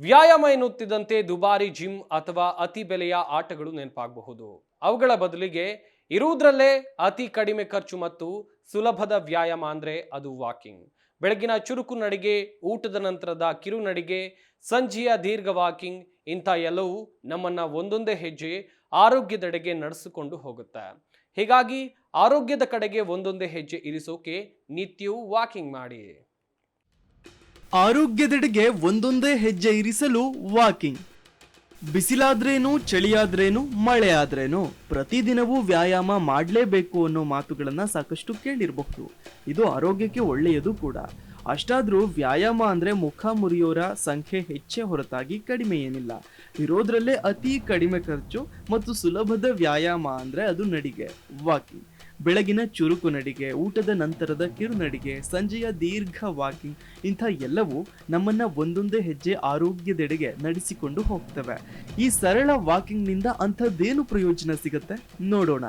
ವ್ಯಾಯಾಮ ಎನ್ನುತ್ತಿದ್ದಂತೆ ದುಬಾರಿ ಜಿಮ್ ಅಥವಾ ಅತಿ ಬೆಲೆಯ ಆಟಗಳು ನೆನಪಾಗಬಹುದು. ಅವುಗಳ ಬದಲಿಗೆ ಇರುವುದರಲ್ಲೇ ಅತಿ ಕಡಿಮೆ ಖರ್ಚು ಮತ್ತು ಸುಲಭದ ವ್ಯಾಯಾಮ ಅಂದ್ರೆ ಅದು ವಾಕಿಂಗ್. ಬೆಳಗಿನ ಚುರುಕು ನಡಿಗೆ, ಊಟದ ನಂತರದ ಕಿರು ನಡಿಗೆ, ಸಂಜೆಯ ದೀರ್ಘ ವಾಕಿಂಗ್ ಇಂಥ ಎಲ್ಲವೂ ನಮ್ಮನ್ನ ಒಂದೊಂದೇ ಹೆಜ್ಜೆ ಆರೋಗ್ಯದೆಡೆಗೆ ನಡೆಸಿಕೊಂಡು ಹೋಗುತ್ತೆ. ಹೀಗಾಗಿ ಆರೋಗ್ಯದ ಕಡೆಗೆ ಒಂದೊಂದೇ ಹೆಜ್ಜೆ ಇರಿಸೋಕೆ ನಿತ್ಯವೂ ವಾಕಿಂಗ್ ಮಾಡಿ. ಆರೋಗ್ಯದೆಡೆಗೆ ಒಂದೊಂದೇ ಹೆಜ್ಜೆ ಇರಿಸಲು ವಾಕಿಂಗ್ ಬಿಸಿಲಾದ್ರೇನು, ಚಳಿಯಾದ್ರೇನು ಮಳೆ ಆದ್ರೇನು ಪ್ರತಿದಿನವೂ ವ್ಯಾಯಾಮ ಮಾಡಲೇಬೇಕು ಅನ್ನೋ ಮಾತುಗಳನ್ನು ಸಾಕಷ್ಟು ಕೇಳಿರಬಹುದು. ಇದು ಆರೋಗ್ಯಕ್ಕೆ ಒಳ್ಳೆಯದು ಕೂಡ. ಅಷ್ಟಾದರೂ ವ್ಯಾಯಾಮ ಅಂದ್ರೆ ಮುಖ ಮುರಿಯೋರ ಸಂಖ್ಯೆ ಹೆಚ್ಚೇ ಹೊರತಾಗಿ ಕಡಿಮೆ ಏನಿಲ್ಲ. ಇರೋದ್ರಲ್ಲೇ ಅತಿ ಕಡಿಮೆ ಖರ್ಚು ಮತ್ತು ಸುಲಭದ ವ್ಯಾಯಾಮ ಅಂದ್ರೆ ಅದು ನಡಿಗೆ ವಾಕಿಂಗ್ ಬೆಳಗಿನ ಚುರುಕು ನಡಿಗೆ, ಊಟದ ನಂತರದ ಕಿರುನಡಿಗೆ ಸಂಜೆಯ ದೀರ್ಘ ವಾಕಿಂಗ್ ಇಂಥ ಎಲ್ಲವೂ ನಮ್ಮನ್ನ ಒಂದೊಂದೇ ಹೆಜ್ಜೆ ಆರೋಗ್ಯದೆಡೆಗೆ ನಡೆಸಿಕೊಂಡು ಹೋಗ್ತವೆ. ಈ ಸರಳ ವಾಕಿಂಗ್ನಿಂದ ಅಂಥದ್ದೇನು ಪ್ರಯೋಜನ ಸಿಗುತ್ತೆ? ನೋಡೋಣ.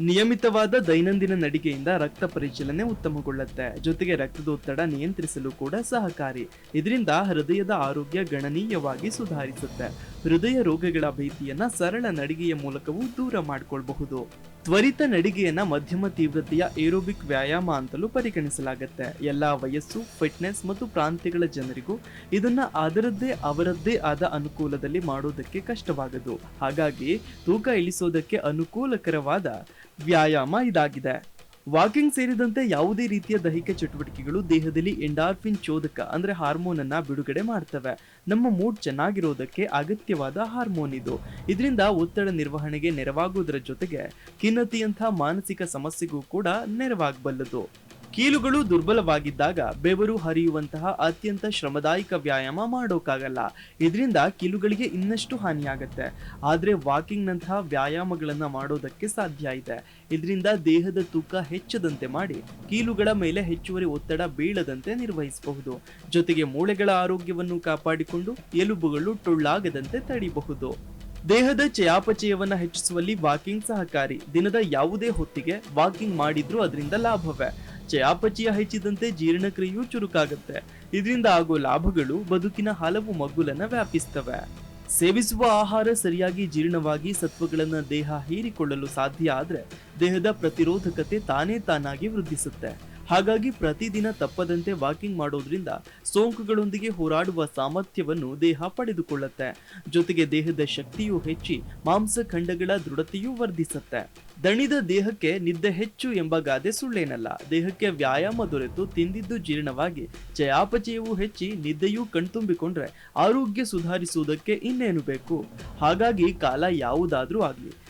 ನಿಯಮಿತವಾದ ದೈನಂದಿನ ನಡಿಗೆಯಿಂದ ರಕ್ತ ಪರಿಚಲನೆ ಉತ್ತಮಗೊಳ್ಳುತ್ತೆ. ಜೊತೆಗೆ ರಕ್ತದೊತ್ತಡ ನಿಯಂತ್ರಿಸಲು ಕೂಡ ಸಹಕಾರಿ. ಇದರಿಂದ ಹೃದಯದ ಆರೋಗ್ಯ ಗಣನೀಯವಾಗಿ ಸುಧಾರಿಸುತ್ತೆ. ಹೃದಯ ರೋಗಗಳ ಭೀತಿಯನ್ನ ಸರಳ ನಡಿಗೆಯ ಮೂಲಕವೂ ದೂರ ಮಾಡಿಕೊಳ್ಳಬಹುದು ತ್ವರಿತ ನಡಿಗೆಯನ್ನು ಮಧ್ಯಮ ತೀವ್ರತೆಯ ಏರೋಬಿಕ್ ವ್ಯಾಯಾಮ ಅಂತಲೂ ಪರಿಗಣಿಸಲಾಗುತ್ತೆ. ಎಲ್ಲ ವಯಸ್ಸು, ಫಿಟ್ನೆಸ್ ಮತ್ತು ಪ್ರಾಂತ್ಯಗಳ ಜನರಿಗೂ ಇದನ್ನು ಅದರದ್ದೇ ಅವರದ್ದೇ ಆದ ಅನುಕೂಲದಲ್ಲಿ ಮಾಡೋದಕ್ಕೆ ಕಷ್ಟವಾಗದು. ಹಾಗಾಗಿ ತೂಕ ಇಳಿಸೋದಕ್ಕೆ ಅನುಕೂಲಕರವಾದ ವ್ಯಾಯಾಮ ಇದಾಗಿದೆ. ವಾಕಿಂಗ್ ಸೇರಿದಂತೆ ಯಾವುದೇ ರೀತಿಯ ದೈಹಿಕ ಚಟುವಟಿಕೆಗಳು ದೇಹದಲ್ಲಿ ಎಂಡಾರ್ಫಿನ್ ಚೋದಕ, ಅಂದ್ರೆ ಹಾರ್ಮೋನ್ ಅನ್ನ ಬಿಡುಗಡೆ ಮಾಡ್ತವೆ. ನಮ್ಮ ಮೂಡ್ ಚೆನ್ನಾಗಿರೋದಕ್ಕೆ ಅಗತ್ಯವಾದ ಹಾರ್ಮೋನ್ ಇದು. ಇದರಿಂದ ಒತ್ತಡ ನಿರ್ವಹಣೆಗೆ ನೆರವಾಗುವುದರ ಜೊತೆಗೆ ಖಿನ್ನತೆಯಂತಹ ಮಾನಸಿಕ ಸಮಸ್ಯೆಗೂ ಕೂಡ ನೆರವಾಗಬಲ್ಲದು. ಕೀಲುಗಳು ದುರ್ಬಲವಾಗಿದ್ದಾಗ ಬೆವರು ಹರಿಯುವಂತಹ ಅತ್ಯಂತ ಶ್ರಮದಾಯಕ ವ್ಯಾಯಾಮ ಮಾಡೋಕ್ಕಾಗಲ್ಲ. ಇದರಿಂದ ಕೀಲುಗಳಿಗೆ ಇನ್ನಷ್ಟು ಹಾನಿಯಾಗತ್ತೆ. ಆದರೆ ವಾಕಿಂಗ್ನಂತಹ ವ್ಯಾಯಾಮಗಳನ್ನು ಮಾಡೋದಕ್ಕೆ ಸಾಧ್ಯ ಇದೆ. ಇದರಿಂದ ದೇಹದ ತೂಕ ಹೆಚ್ಚದಂತೆ ಮಾಡಿ ಕೀಲುಗಳ ಮೇಲೆ ಹೆಚ್ಚುವರಿ ಒತ್ತಡ ಬೀಳದಂತೆ ನಿರ್ವಹಿಸಬಹುದು. ಜೊತೆಗೆ ಮೂಳೆಗಳ ಆರೋಗ್ಯವನ್ನು ಕಾಪಾಡಿಕೊಂಡು ಎಲುಬುಗಳು ಟೊಳ್ಳಾಗದಂತೆ ತಡೆಯಬಹುದು ದೇಹದ ಚಯಾಪಚಯವನ್ನು ಹೆಚ್ಚಿಸುವಲ್ಲಿ ವಾಕಿಂಗ್ ಸಹಕಾರಿ. ದಿನದ ಯಾವುದೇ ಹೊತ್ತಿಗೆ ವಾಕಿಂಗ್ ಮಾಡಿದ್ರೂ ಅದರಿಂದ ಲಾಭವೇ. ಚಯಾಪಚಯ ಹೆಚ್ಚಿದಂತೆ ಜೀರ್ಣಕ್ರಿಯೆಯೂ ಚುರುಕಾಗುತ್ತೆ. ಇದರಿಂದ ಆಗೋ ಲಾಭಗಳು ಬದುಕಿನ ಹಲವು ಮಗ್ಗುಲನ್ನು ವ್ಯಾಪಿಸ್ತವೆ. ಸೇವಿಸುವ ಆಹಾರ ಸರಿಯಾಗಿ ಜೀರ್ಣವಾಗಿ ಸತ್ವಗಳನ್ನು ದೇಹ ಹೀರಿಕೊಳ್ಳಲು ಸಾಧ್ಯ ಆದರೆ ದೇಹದ ಪ್ರತಿರೋಧಕತೆ ತಾನೇ ತಾನಾಗಿ ವೃದ್ಧಿಸುತ್ತೆ. ಹಾಗಾಗಿ ಪ್ರತಿದಿನ ತಪ್ಪದಂತೆ ವಾಕಿಂಗ್ ಮಾಡೋದ್ರಿಂದ ಸೋಂಕುಗಳೊಂದಿಗೆ ಹೋರಾಡುವ ಸಾಮರ್ಥ್ಯವನ್ನು ದೇಹ ಪಡೆದುಕೊಳ್ಳುತ್ತೆ. ಜೊತೆಗೆ ದೇಹದ ಶಕ್ತಿಯೂ ಹೆಚ್ಚಿ ಮಾಂಸಖಂಡಗಳ ದೃಢತೆಯೂ ವರ್ಧಿಸುತ್ತೆ. ದಣಿದ ದೇಹಕ್ಕೆ ನಿದ್ದೆ ಹೆಚ್ಚು ಎಂಬ ಗಾದೆ ಸುಳ್ಳೇನಲ್ಲ. ದೇಹಕ್ಕೆ ವ್ಯಾಯಾಮ ದೊರೆತು ತಿಂದಿದ್ದು ಜೀರ್ಣವಾಗಿ, ಚಯಾಪಚಯವೂ ಹೆಚ್ಚಿ ನಿದ್ದೆಯೂ ಕಣ್ತುಂಬಿಕೊಂಡ್ರೆ ಆರೋಗ್ಯ ಸುಧಾರಿಸುವುದಕ್ಕೆ ಇನ್ನೇನು ಬೇಕು? ಹಾಗಾಗಿ ಕಾಲ ಯಾವುದಾದ್ರೂ ಆಗ್ಲಿ.